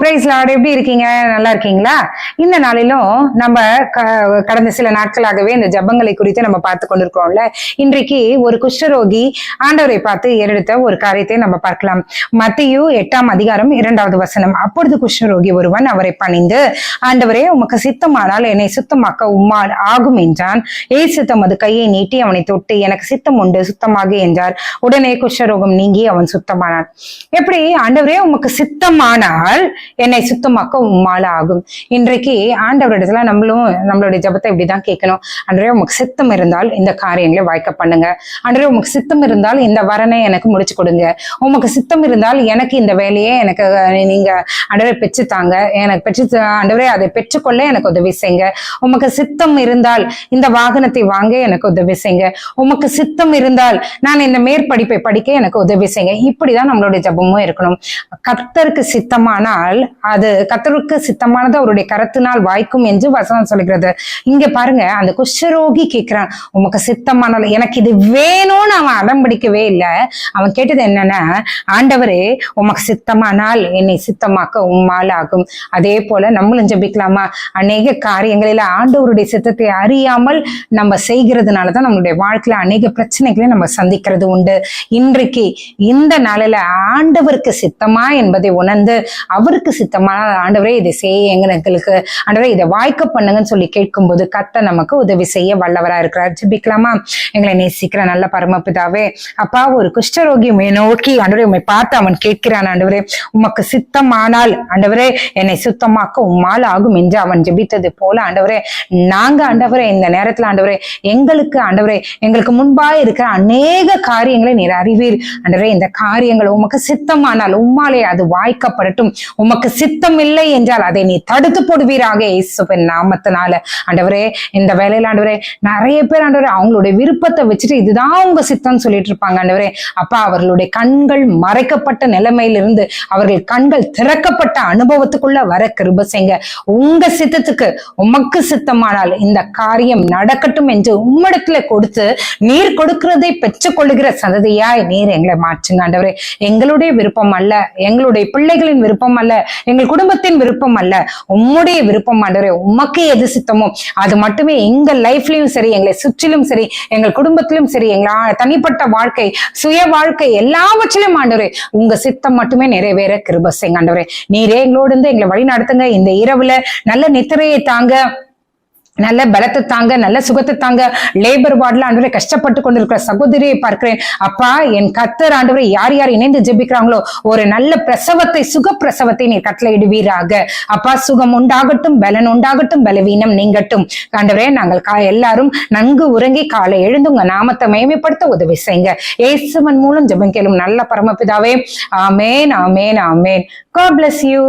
Price Lord எப்படி இருக்கீங்க? நல்லா இருக்கீங்களா? இந்த நாளிலும் நம்ம கடந்த சில நாட்களாகவே இந்த ஜபங்களை குறித்து நம்ம பார்த்து கொண்டிருக்கிறோம்ல. இன்றைக்கு ஒரு குஷ்டரோகி ஆண்டவரை பார்த்து ஏறெடுத்த ஒரு காரியத்தை நம்ம பார்க்கலாம். மத்தியு எட்டாம் அதிகாரம் இரண்டாவது வசனம். அப்பொழுது குஷ்டரோகி ஒருவன் அவரை பணிந்து ஆண்டவரே உமக்கு சித்தமானால் என்னை சுத்தமாக்க உம்மால் ஆகும் என்றான். ஏசு தமது கையை நீட்டி அவனை தொட்டு எனக்கு சித்தம் உண்டு சுத்தமாக என்றார். உடனே குஷ்டரோகம் நீங்கி அவன் சுத்தமானான். எப்படி? ஆண்டவரே உமக்கு சித்தமானால் என்னை சுத்தமாக்க உம்மால ஆகும். இன்றைக்கு ஆண்டவரிடத்துல நம்மளும் நம்மளுடைய ஜபத்தை இப்படிதான் கேட்கணும். அன்றைய உமக்கு சித்தம் இருந்தால் இந்த காரியங்களை வாய்க்க பண்ணுங்க. அன்றைய உமக்கு சித்தம் இருந்தால் இந்த வரனை எனக்கு முடிச்சு கொடுங்க. உமக்கு சித்தம் இருந்தால் எனக்கு இந்த வேலையை எனக்கு நீங்க ஆண்டவரே பெற்று தாங்க. எனக்கு பெற்று அன்றவரே அதை பெற்றுக்கொள்ள எனக்கு உதவி செய்யுங்க உமக்கு சித்தம் இருந்தால் இந்த வாகனத்தை வாங்க எனக்கு உதவி செய்யுங்க உமக்கு சித்தம் இருந்தால் நான் இந்த மேற்படிப்பை படிக்க எனக்கு உதவி செய்யுங்க இப்படிதான் நம்மளுடைய ஜபமும் இருக்கணும். கர்த்தருக்கு சித்தமானால் அது கத்தருக்கு சித்தமானது அவருடைய கரத்தினால் வாய்க்கும் என்று வசனம் சொல்கிறது. இங்க பாருங்க அந்த குஷ்டரோகி கேட்கிறான் உமக்கு சித்தமானால் எனக்கு இது வேணும்னு அவன் அடம் பிடிக்கவே இல்லை. அவன் கேட்டது என்னன்னா ஆண்டவரே உமக்கு சித்தமானால் என்னை சித்தமாக்க உம்மால் ஆகும் அதே போல நம்மளும் ஜெபிக்கலாமா? அநேக காரியங்களில ஆண்டவருடைய சித்தத்தை அறியாமல் நம்ம செய்கிறதுனால தான் நம்மளுடைய வாழ்க்கையில அநேக பிரச்சனைகளை நம்ம சந்திக்கிறது உண்டு. இன்றைக்கு இந்த நாளில ஆண்டவருக்கு சித்தமா என்பதை உணர்ந்து அவர் அவருக்கு சித்தமான ஆண்டவரே இதை செய்ய எங்களுக்கு ஆண்டவரே இதை வாய்க்க பண்ணுங்கன்னு சொல்லி கேட்கும்போது கத்த நமக்கு உதவி செய்ய வல்லவரா இருக்கிறார். ஜிபிக்கலாமா? எங்களை நேசிக்கிற நல்ல பரமபிதாவே அப்பா ஒரு குஷ்டரோகி உண்மை நோக்கி ஆண்டவரே உண்மை பார்த்து அவன் கேட்கிறான். ஆண்டவரே உமக்கு சித்தமானால் ஆண்டவரே என்னை சுத்தமாக்க உம்மால் ஆகும் என்று அவன் ஜெபித்தது போல ஆண்டவரே நாங்க ஆண்டவரே இந்த நேரத்துல ஆண்டவரே எங்களுக்கு ஆண்டவரே எங்களுக்கு முன்பா இருக்கிற அநேக காரியங்களை நீர் அறிவீர். ஆண்டவரே இந்த காரியங்கள் உமக்கு சித்தமானால் உம்மாலே அது வாய்க்கப்படட்டும். உமக்கு சித்தம் இல்லை என்றால் அதை நீ தடுத்து போடுவீராக இயேசுவின் நாமத்தினால. ஆண்டவரே இந்த வேலையில ஆண்டவரே நிறைய பேர் ஆண்டவரே அவங்களுடைய விருப்பத்தை வச்சுட்டு இதுதான் உங்க சித்தம் சொல்லிட்டு இருப்பாங்க ஆண்டவரே. அப்பா அவர்களுடைய கண்கள் மறைக்கப்பட்ட நிலைமையிலிருந்து அவர்கள் கண்கள் திறக்கப்பட்ட அனுபவத்துக்குள்ள வர கிருப செய்ங்க உங்க சித்தத்துக்கு உமக்கு சித்தமானால் இந்த காரியம் நடக்கட்டும் என்று உம்மிடத்துல கொடுத்து நீர் கொடுக்கிறதை பெற்றுக்கொள்ளுகிற சந்ததியாய் நீர் எங்களை மாற்றுங்க ஆண்டவரே. எங்களுடைய விருப்பம் அல்ல எங்களுடைய பிள்ளைகளின் விருப்பம் அல்ல எங்கள் குடும்பத்தின் விருப்பம் அல்ல. உம்முடைய விருப்பம் ஆண்டவரே உமக்கு எது சித்தமோ அது மட்டுமே எங்க லைஃப்லயும் சரி எங்களை சுற்றிலும் சரி எங்கள் குடும்பத்திலும் சரி எங்களா தனிப்பட்ட வாழ்க்கை சுய வாழ்க்கை எல்லாவற்றிலும் ஆண்டவரே உங்க சித்தம் மட்டுமே நிறைவேற கிருப செய்யுங்க ஆண்டவரே. நீரே எங்களோடு இருந்து எங்களை வழி நடத்துங்க இந்த இரவுல நல்ல நித்திரையை தாங்க. நல்ல பலத்தை தாங்க நல்ல சுகத்தை தாங்க லேபர் வார்டுல ஆண்டவரை கஷ்டப்பட்டு கொண்டிருக்கிற சகோதரியை பார்க்கிறேன். அப்பா என் கத்தர் ஆண்டவரை யார் யார் இணைந்து ஜெபிக்கிறாங்களோ ஒரு நல்ல பிரசவத்தை சுக பிரசவத்தை நீர் கட்டளையிடுவீராக அப்பா சுகம் உண்டாகட்டும் பலன் உண்டாகட்டும் பலவீனம் நீங்கட்டும். ஆண்டவரே நாங்கள் கா எல்லாரும் நன்கு உறங்கி காலை எழுந்து உங்க நாமத்தை மேம்படுத்த உதவி செய்யுங்க. இயேசுவன் மூலம் ஜெபம் கேளும் நல்ல பரமபிதாவே. ஆமேன் ஆமேன் ஆமேன். God bless you